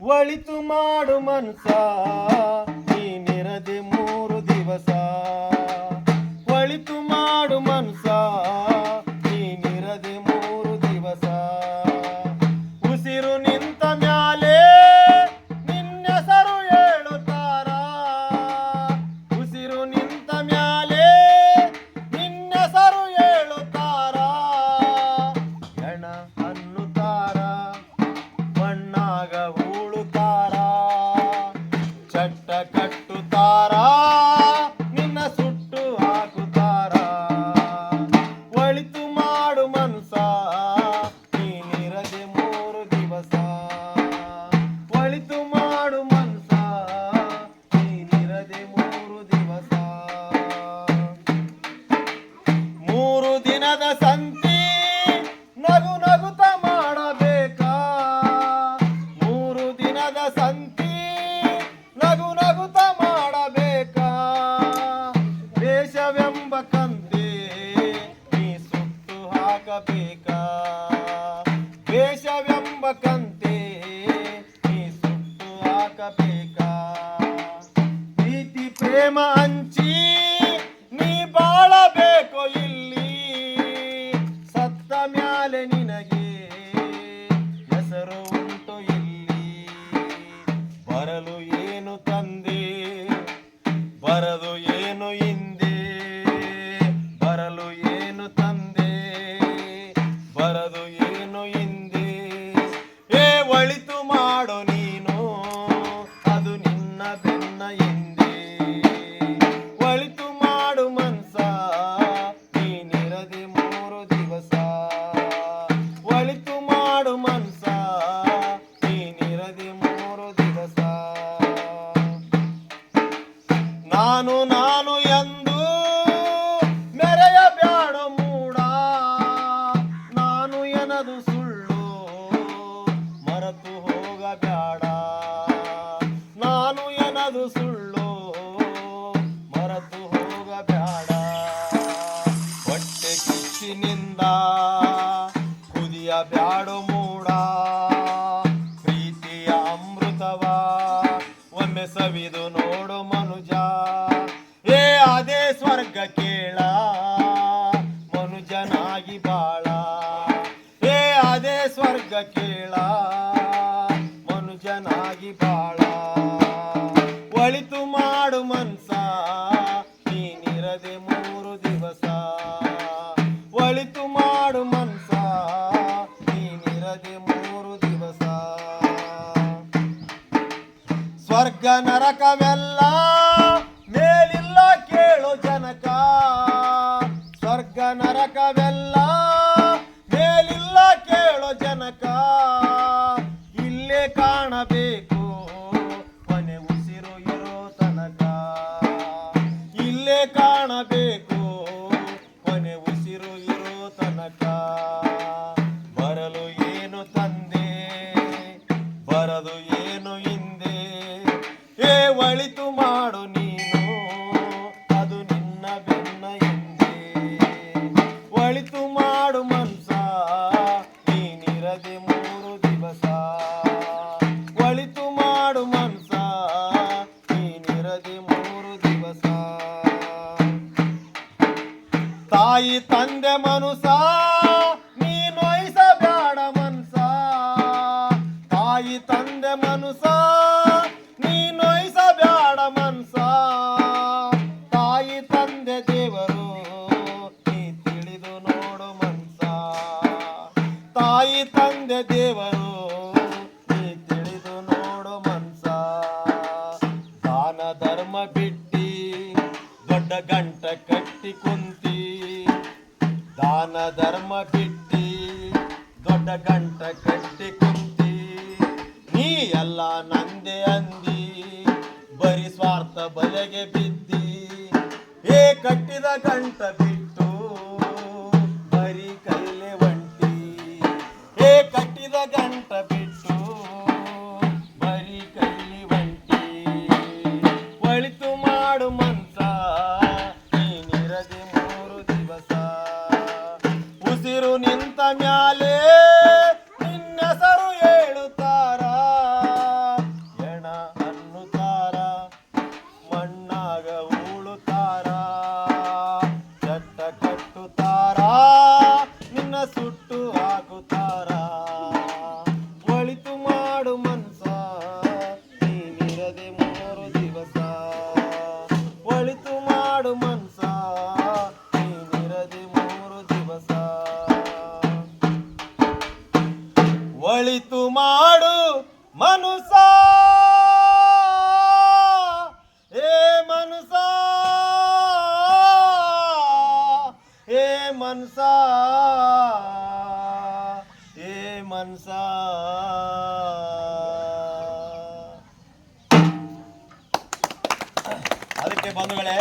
ಒಳಿತು ಮಾಡು ಮನ್ಸ ನೀನಿರದೆ ಮೂರು ದಿವಸ. ಒಳಿತು ಮಾಡು ಮನ್ಸ ನೀನಿರದೆ ಮೂರು ದಿವಸ. ಉಸಿರು ನಿಂತ ಮ್ಯಾಲೆ ನಿನ್ನೆಸರು ಹೇಳುತ್ತಾರ? ಉಸಿರು ನಿಂತ ಮ್ಯಾಲೆ ದಿನದ ಸಂತಿ ನಗು ನಗುತ ಮಾಡಬೇಕಾ? ಮೂರು ದಿನದ ಸಂತಿ ನಗು ನಗುತ ಮಾಡಬೇಕಾ? ದೇಶವೆಂಬ ಕಂತೆ ನೀ ಸುಟ್ಟು ಹಾಕಬೇಕಾ? ದೇಶವೆಂಬ ಕಂತೆ ನೀ ಸುಟ್ಟು ಹಾಕಬೇಕಾ? ಪ್ರೀತಿ, ಪ್ರೇಮ the road. ಸವಿದು ನೋಡು ಮನುಜ. ಏ, ಅದೇ ಸ್ವರ್ಗ ಕೇಳ. ಮನುಜನಾಗಿ ಬಾಳ. ಏ, ಅದೇ ಸ್ವರ್ಗ ಕೇಳ. ಮನುಜನಾಗಿ ಬಾಳ. ನರಕವೆಲ್ಲ ಮೇಲಿಲ್ಲ ಕೇಳು ಜನಕ. ಸ್ವರ್ಗ ನರಕವೆಲ್ಲ ಮೇಲಿಲ್ಲ ಕೇಳು ಜನಕ. ಇಲ್ಲೇ ಕಾಣಬೇಕು ಕೊನೆ ಉಸಿರು ಇರೋ ತನಕ. ಇಲ್ಲೇ ಕಾಣಬೇಕು ಕೊನೆ ಉಸಿರು ಇರೋ ತನಕ. ಬರಲು ಏನು ತಂದೆ, ಬರದು ಏನು ತಾಯಿ ತಂದೆ ಮನುಸ ಬೇಡ ಮನ್ಸ. ತಾಯಿ ತಂದೆ ಮನುಸ ಬೇಡ ಮನ್ಸ. ತಾಯಿ ತಂದೆ ದೇವರು, ನೀ ತಿಳಿದು ನೋಡು ಮನ್ಸ. ತಾಯಿ ತಂದೆ ದೇವರು, ನೀ ತಿಳಿದು ನೋಡು ಮನ್ಸ. ದಾನ ಧರ್ಮ ಬಿಟ್ಟಿ ದೊಡ್ಡ ಗಂಟ ಕಟ್ಟಿ ಕುಂತಿ, ದಾನ ಧರ್ಮ ಬಿಟ್ಟಿ ದೊಡ್ಡ ಗಂಟ ಕಟ್ಟಿ ಕುಂತಿ. ನೀ ಎಲ್ಲ ನಂದೆ ಅಂದಿ, ಬರಿ ಸ್ವಾರ್ಥ ಬಲೆಗೆ ಬಿದ್ದಿ. ಏ ಕಟ್ಟಿದ ಗಂಟ ಬಿಟ್ಟು ನಿಂತ ಒಳಿತು ಮಾಡು ಮನುಸ ಏ ಮನುಸ ಏ ಮನ್ಸ ಏ ಮನ್ಸ ಅದಕ್ಕೆ ಬಂಧುಗಳೇ